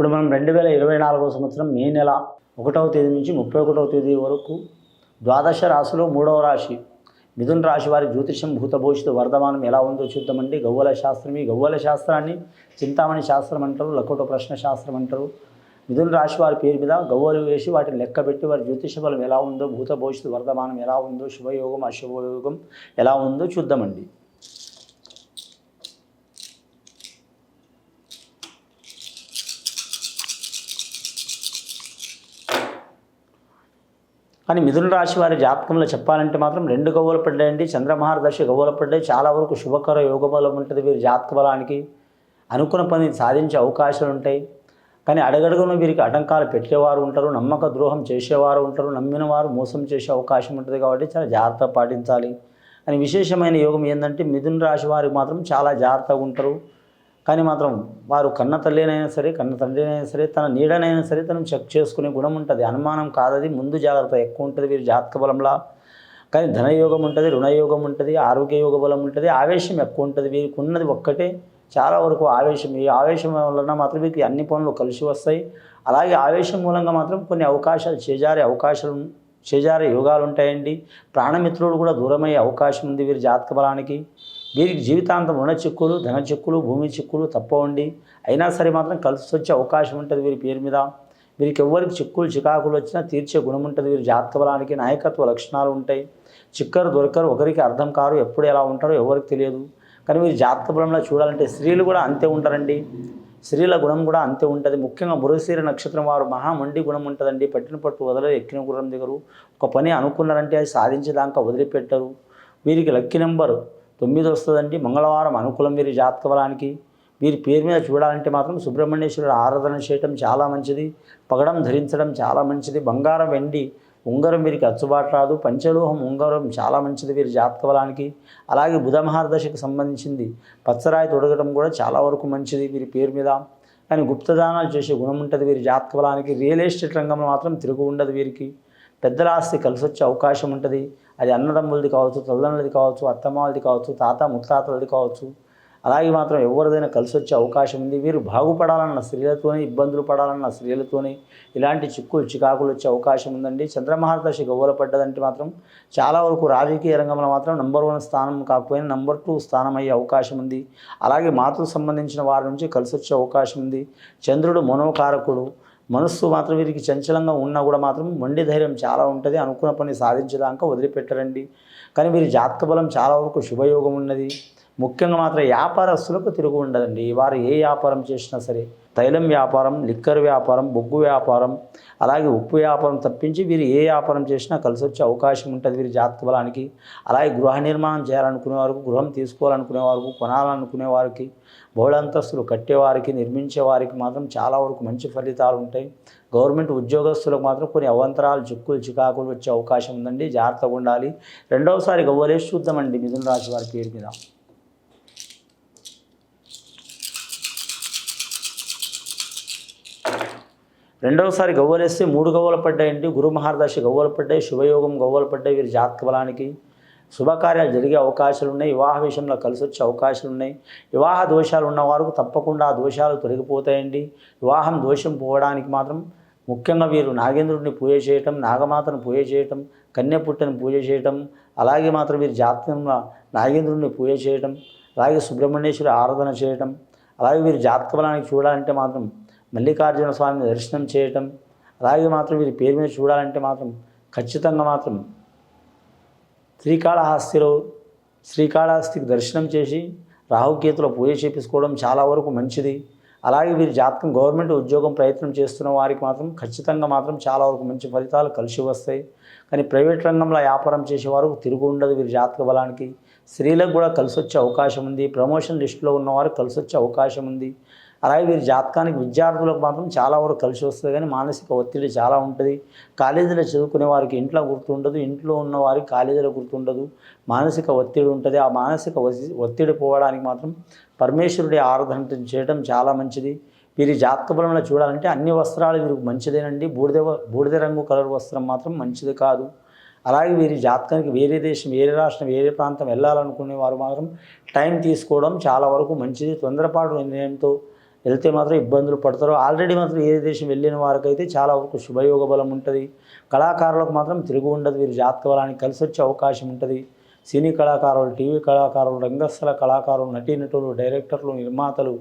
ఇప్పుడు మనం రెండు వేల ఇరవై నాలుగవ సంవత్సరం మే నెల ఒకటవ తేదీ నుంచి ముప్పై ఒకటవ తేదీ వరకు ద్వాదశ రాశిలో మూడవ రాశి మిథున రాశి వారి జ్యోతిషం భూతభూషిత వర్ధమానం ఎలా ఉందో చూద్దామండి. గవ్వల శాస్త్రం ఈ గవ్వల శాస్త్రాన్ని చింతామణి శాస్త్రం అంటారు లకోట ప్రశ్న శాస్త్రం అంటారు. మిథున రాశి వారి పేరు మీద గవ్వలు వేసి వాటిని లెక్క పెట్టి వారి జ్యోతిష బలం ఎలా ఉందో భూత భవిష్యత్తు వర్ధమానం ఎలా ఉందో శుభయోగం అశుభయోగం ఎలా ఉందో చూద్దామండి. కానీ మిథున రాశి వారి జాతకంలో చెప్పాలంటే మాత్రం రెండు గవ్వలు పడ్డాయండి. చంద్రమహారదశ గవ్వలు పడ్డాయి. చాలా వరకు శుభకర యోగ బలం ఉంటుంది వీరి జాతక బలానికి. అనుకున్న పని సాధించే అవకాశాలు ఉంటాయి. కానీ అడగడుగున వీరికి ఆటంకాలు పెట్టేవారు ఉంటారు. నమ్మక ద్రోహం చేసేవారు ఉంటారు. నమ్మిన వారు మోసం చేసే అవకాశం ఉంటుంది కాబట్టి చాలా జాగ్రత్త పాటించాలి. అని విశేషమైన యోగం ఏంటంటే మిథున రాశి వారికి మాత్రం చాలా జాగ్రత్తగా ఉంటారు. కానీ మాత్రం వారు కన్న తల్లినైనా సరే కన్న తండ్రినైనా సరే తన నీడనైనా సరే తను చెక్ చేసుకునే గుణం ఉంటుంది. అనుమానం కాదది ముందు జాగ్రత్త ఎక్కువ ఉంటుంది వీరి జాతక బలంలా. కానీ ధనయోగం ఉంటుంది రుణయోగం ఉంటుంది ఆరోగ్య యోగ బలం ఉంటుంది ఆవేశం ఎక్కువ ఉంటుంది. వీరికి ఉన్నది ఒక్కటే. చాలా వరకు ఆవేశం ఈ ఆవేశం వలన మాత్రం వీరికి అన్ని పనులు కలిసి వస్తాయి. అలాగే ఆవేశం మూలంగా మాత్రం కొన్ని అవకాశాలు చేజారే అవకాశాలు చేజారే యోగాలు ఉంటాయండి. ప్రాణమిత్రుడు కూడా దూరమయ్యే అవకాశం ఉంది వీరి జాతక బలానికి. వీరికి జీవితాంతం రుణ చిక్కులు ధన చిక్కులు భూమి చిక్కులు తప్పవండి. అయినా సరే మాత్రం కలిసి వచ్చే అవకాశం ఉంటుంది వీరి పేరు మీద. వీరికి ఎవరికి చిక్కులు చికాకులు వచ్చినా తీర్చే గుణం ఉంటుంది వీరి జాతక బలానికి నాయకత్వ లక్షణాలు ఉంటాయి. చిక్కరు దొరకరు ఒకరికి అర్థం కారు ఎప్పుడు ఎలా ఉంటారో ఎవరికి తెలియదు. కానీ మీరు జాతక బలంలో చూడాలంటే స్త్రీలు కూడా అంతే ఉంటారండి. స్త్రీల గుణం కూడా అంతే ఉంటుంది. ముఖ్యంగా మృగశీర నక్షత్రం వారు మహామండి గుణం ఉంటుందండి. పట్టిన పట్టు వదలరు ఎక్కిన గుణం దిగరు. ఒక పని అనుకున్నారంటే అది సాధించేదాకా వదిలిపెట్టరు. వీరికి లక్కీ నెంబర్ తొమ్మిది వస్తుందండి. మంగళవారం అనుకూలం వీరి జాతక బలానికి వీరి పేరు మీద చూడాలంటే మాత్రం సుబ్రహ్మణ్యేశ్వరుడు ఆరాధన చేయటం చాలా మంచిది. పగడం ధరించడం చాలా మంచిది. బంగారం వెండి ఉంగరం వీరికి అచ్చుబాటు రాదు. పంచలోహం ఉంగరం చాలా మంచిది వీరి జాతక బలానికి అలాగే బుధమహారదశకు సంబంధించింది పచ్చరాయి తొడగడం కూడా చాలా వరకు మంచిది వీరి పేరు మీద. కానీ గుప్తదానాలు చేసే గుణం ఉంటుంది వీరి జాతక బలానికి రియల్ ఎస్టేట్ రంగంలో మాత్రం తిరుగు ఉండదు వీరికి. పెద్దల ఆస్తి కలిసి వచ్చే అవకాశం ఉంటుంది. అది అన్నదమ్ములది కావచ్చు తల్లిదండ్రులది కావచ్చు అత్తమాలది కావచ్చు తాత ముత్తాతలది కావచ్చు. అలాగే మాత్రం ఎవరిదైనా కలిసి వచ్చే అవకాశం ఉంది. వీరు బాగుపడాలన్న స్త్రీలతోనే ఇబ్బందులు పడాలన్న స్త్రీలతోనే ఇలాంటి చిక్కులు చికాకులు వచ్చే అవకాశం ఉందండి. చంద్రమహారదశ గవ్వల పడ్డదంటే మాత్రం చాలా వరకు రాజకీయ రంగంలో మాత్రం నంబర్ వన్ స్థానం కాకపోయినా నంబర్ టూ స్థానం అయ్యే అవకాశం ఉంది. అలాగే మాతృ సంబంధించిన వారి నుంచి కలిసి వచ్చే అవకాశం ఉంది. చంద్రుడు మనోకారకుడు మనస్సు మాత్రం వీరికి చంచలంగా ఉన్నా కూడా మాత్రం మొండి ధైర్యం చాలా ఉంటుంది. అనుకున్న పని సాధించడానికి వదిలిపెట్టరండి. కానీ వీరి జాతక బలం చాలా వరకు శుభయోగం ఉన్నది. ముఖ్యంగా మాత్రం వ్యాపారస్తులకు తిరుగు ఉండదండి. వారు ఏ వ్యాపారం చేసినా సరే తైలం వ్యాపారం లిక్కర్ వ్యాపారం బొగ్గు వ్యాపారం అలాగే ఉప్పు వ్యాపారం తప్పించి వీరు ఏ వ్యాపారం చేసినా కలిసి వచ్చే అవకాశం ఉంటుంది వీరి జాతక బలానికి. అలాగే గృహ నిర్మాణం చేయాలనుకునే వారికి గృహం తీసుకోవాలనుకునే వారికి కొనాలనుకునే వారికి బహుళంతస్తులు కట్టేవారికి నిర్మించే వారికి మాత్రం చాలా వరకు మంచి ఫలితాలు ఉంటాయి. గవర్నమెంట్ ఉద్యోగస్తులకు మాత్రం కొన్ని అవంతరాలు చిక్కులు చికాకులు వచ్చే అవకాశం ఉందండి. జాగ్రత్తగా ఉండాలి. రెండవసారి గవ్వలేసి చూద్దామండి మిథున రాశి వారి పేరు మీద. రెండవసారి గవ్వలేస్తే మూడు గవ్వలు పడ్డాయండి. గురు మహారదశ గవ్వలు పడ్డాయి శుభయోగం గవ్వలు పడ్డాయి వీరి జాతక బలానికి. శుభకార్యాలు జరిగే అవకాశాలు ఉన్నాయి వివాహ విషయంలో కలిసి వచ్చే అవకాశాలు ఉన్నాయి వివాహ దోషాలు ఉన్న వారికి తప్పకుండా ఆ దోషాలు తొలగిపోతాయండి. వివాహం దోషం పోవడానికి మాత్రం ముఖ్యంగా వీరు నాగేంద్రుడిని పూజ చేయటం నాగమాతను పూజ చేయటం కన్యపుట్టని పూజ చేయటం అలాగే మాత్రం వీరి జాతకంలో నాగేంద్రుడిని పూజ చేయటం అలాగే సుబ్రహ్మణ్యేశ్వరి ఆరాధన చేయటం అలాగే వీరి జాతక బలానికి చూడాలంటే మాత్రం మల్లికార్జున స్వామిని దర్శనం చేయటం అలాగే మాత్రం వీరి పేరు మీద చూడాలంటే మాత్రం ఖచ్చితంగా మాత్రం శ్రీకాళహస్తిలో శ్రీకాళహస్తికి దర్శనం చేసి రాహుకేతులో పూజ చేపించుకోవడం చాలా వరకు మంచిది. అలాగే వీరి జాతకం గవర్నమెంట్ ఉద్యోగం ప్రయత్నం చేస్తున్న వారికి మాత్రం ఖచ్చితంగా మాత్రం చాలా వరకు మంచి ఫలితాలు కలిసి వస్తాయి. కానీ ప్రైవేట్ రంగంలో వ్యాపారం చేసేవారు తిరుగు ఉండదు వీరి జాతక బలానికి. స్త్రీలకు కూడా కలిసి వచ్చే అవకాశం ఉంది. ప్రమోషన్ లిస్టులో ఉన్నవారు కలిసి వచ్చే అవకాశం ఉంది. అలాగే వీరి జాతకానికి విద్యార్థులకు మాత్రం చాలా వరకు కలిసి వస్తుంది. కానీ మానసిక ఒత్తిడి చాలా ఉంటుంది. కాలేజీలో చదువుకునే వారికి ఇంట్లో గుర్తుండదు. ఇంట్లో ఉన్న వారికి కాలేజీలో గుర్తుండదు. మానసిక ఒత్తిడి ఉంటుంది. ఆ మానసిక ఒత్తిడి పోవడానికి మాత్రం పరమేశ్వరుడి ఆరాధన చేయడం చాలా మంచిది. వీరి జాతక బలంలో చూడాలంటే అన్ని వస్త్రాలు వీరికి మంచిదేనండి. బూడిద బూడిద రంగు కలర్ వస్త్రం మాత్రం మంచిది కాదు. అలాగే వీరి జాతకానికి వేరే దేశం వేరే రాష్ట్రం వేరే ప్రాంతం వెళ్ళాలనుకునే వారు మాత్రం టైం తీసుకోవడం చాలా వరకు మంచిది. తొందరపాటు నిర్ణయంతో వెళ్తే మాత్రం ఇబ్బందులు పడతారు. ఆల్రెడీ మాత్రం ఏ దేశం వెళ్ళిన వారికైతే చాలా వరకు శుభయోగ బలం ఉంటుంది. కళాకారులకు మాత్రం తిరుగు ఉండదు. వీరి జాతక బలానికి కలిసి వచ్చే అవకాశం ఉంటుంది. సినీ కళాకారులు టీవీ కళాకారులు రంగస్థల కళాకారులు నటీనటులు డైరెక్టర్లు నిర్మాతలు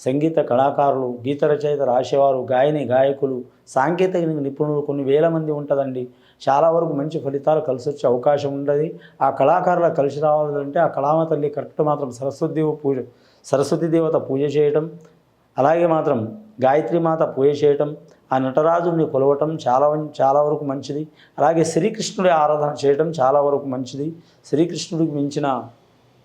సంగీత కళాకారులు గీత రచయిత రాసేవారు గాయని గాయకులు సాంకేతిక నిపుణులు కొన్ని వేల మంది ఉంటుందండి. చాలా వరకు మంచి ఫలితాలు కలిసి వచ్చే అవకాశం ఉండదు ఆ కళాకారుల కలిసి రావాలంటే ఆ కళామ తల్లి కరెక్ట్ మాత్రం సరస్వతి పూజ సరస్వతి దేవత పూజ చేయడం అలాగే మాత్రం గాయత్రి మాత పూజ చేయటం ఆ నటరాజుని కొలవటం చాలా చాలా వరకు మంచిది. అలాగే శ్రీకృష్ణుడి ఆరాధన చేయటం చాలా వరకు మంచిది. శ్రీకృష్ణుడికి మించిన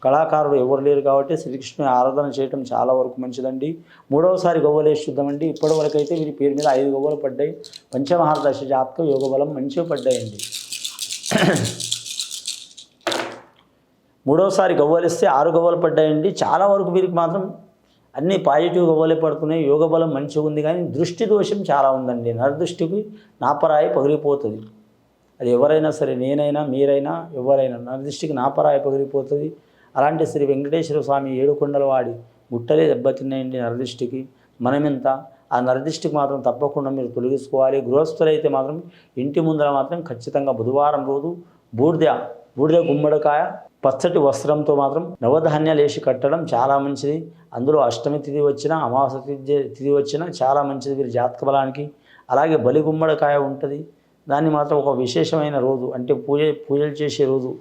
కళాకారుడు ఎవరు లేరు కాబట్టి శ్రీకృష్ణుని ఆరాధన చేయటం చాలా వరకు మంచిదండి. మూడవసారి గవ్వలు వేసిద్దామండి ఇప్పటి వరకు అయితే వీరి పేరు మీద ఐదు గవ్వలు పడ్డాయి. పంచమహారదశ జాతక యోగ బలం మంచిగా పడ్డాయండి. మూడవసారి గవ్వలిస్తే ఆరు గవ్వలు పడ్డాయండి. చాలా వరకు వీరికి మాత్రం అన్ని పాజిటివ్ బలే పడుతున్నాయి యోగ బలం మంచిగా ఉంది కానీ దృష్టి దోషం చాలా ఉందండి. నరదృష్టికి నాపరాయి పగిలిపోతుంది. అది ఎవరైనా సరే నేనైనా మీరైనా ఎవరైనా నరదృష్టికి నాపరాయి పగిలిపోతుంది. అలాంటి శ్రీ వెంకటేశ్వర స్వామి ఏడుకొండల వాడి గుట్టలే దెబ్బతిన్నాయండి నరదృష్టికి మనమెంత ఆ నరదృష్టికి మాత్రం తప్పకుండా మీరు తొలగించుకోవాలి. గృహస్థులైతే మాత్రం ఇంటి ముందర మాత్రం ఖచ్చితంగా బుధవారం రోజు బూడిద బూడిద గుమ్మడికాయ పచ్చటి వస్త్రంతో మాత్రం నవధాన్యాలు వేసి కట్టడం చాలా మంచిది. అందులో అష్టమి తిథి వచ్చినా అమావాస తిథి తిథి వచ్చినా చాలా మంచిది వీరి జాతక బలానికి అలాగే బలిగుమ్మడికాయ ఉంటుంది. దాన్ని మాత్రం ఒక విశేషమైన రోజు అంటే పూజ పూజలు చేసే రోజు.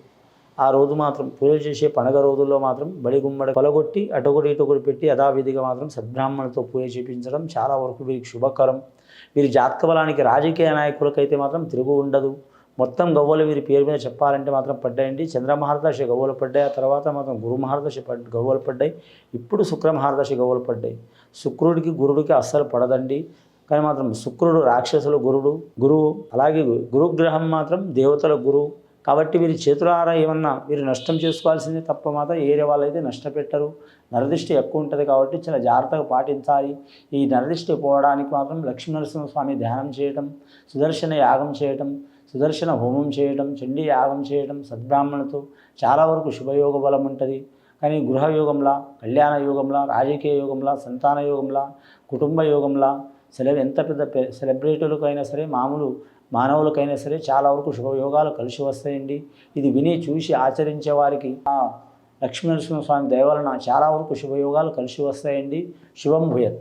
ఆ రోజు మాత్రం పూజలు చేసే పండగ రోజుల్లో మాత్రం బలిగుమ్మడి పొలగొట్టి అటొకటి ఇటొకటి పెట్టి యథావిధిగా మాత్రం సద్బ్రాహ్మణులతో పూజ చేపించడం చాలా వరకు వీరికి శుభకరం. వీరి జాతక బలానికి రాజకీయ నాయకులకైతే మాత్రం తిరుగు ఉండదు. మొత్తం గవ్వలు వీరి పేరు మీద చెప్పాలంటే మాత్రం పడ్డాయండి. చంద్ర గవ్వలు పడ్డాయి. ఆ తర్వాత మాత్రం గురు మహారదశ గవ్వలు పడ్డాయి. ఇప్పుడు శుక్రమహారదశి గవ్వలు పడ్డాయి. శుక్రుడికి గురుడికి అస్సలు పడదండి. కానీ మాత్రం శుక్రుడు రాక్షసుల గురుడు గురువు అలాగే గురుగ్రహం మాత్రం దేవతల గురువు. కాబట్టి వీరి చేతులారా ఏమన్నా వీరు నష్టం చేసుకోవాల్సిందే తప్ప మాత్రం ఏరే వాళ్ళైతే నష్టపెట్టరు. నరదృష్టి ఎక్కువ ఉంటుంది కాబట్టి చాలా జాగ్రత్తగా పాటించాలి. ఈ నరదృష్టి పోవడానికి మాత్రం లక్ష్మీనరసింహ స్వామి ధ్యానం చేయటం సుదర్శన యాగం చేయటం సుదర్శన హోమం చేయటం చండీ యాగం చేయటం సద్బ్రాహ్మణులతో చాలా వరకు శుభయోగ బలం ఉంటుంది. కానీ గృహ యోగంలా కళ్యాణ యోగంలా రాజకీయ యోగంలా సంతాన యోగంలా కుటుంబ యోగంలా సెలె ఎంత పెద్ద సెలబ్రిటీలకు సెలబ్రిటీలకైనా సరే మామూలు మానవులకైనా సరే చాలా వరకు శుభయోగాలు కలిసి వస్తాయండి. ఇది విని చూసి ఆచరించే వారికి ఆ లక్ష్మీనరసింహ స్వామి చాలా వరకు శుభయోగాలు కలిసి వస్తాయండి. శుభం భూయత్.